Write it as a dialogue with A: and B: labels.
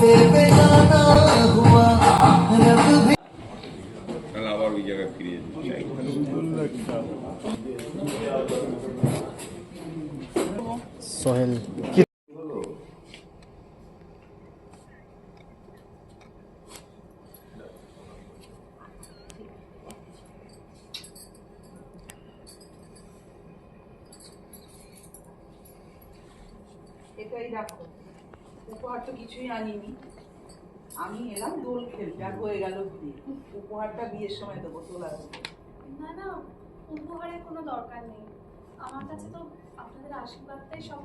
A: से बेगाना हुआ रब भी
B: তাহলে আবার ওই জায়গায় ফিরে যেতে চাই
C: সোহেল
D: এটাই রাখো উপহার তো কিছুই আনিনি। আমি এলাম দোল খেলতে আর হয়ে গেল বিয়ে। উপহারটা বিয়ের সময় দেবো তোলা দেবো
E: না না উপহারের কোনো দরকার নেই। আমার কাছে তো আপনাদের আশীর্বাদটাই সব।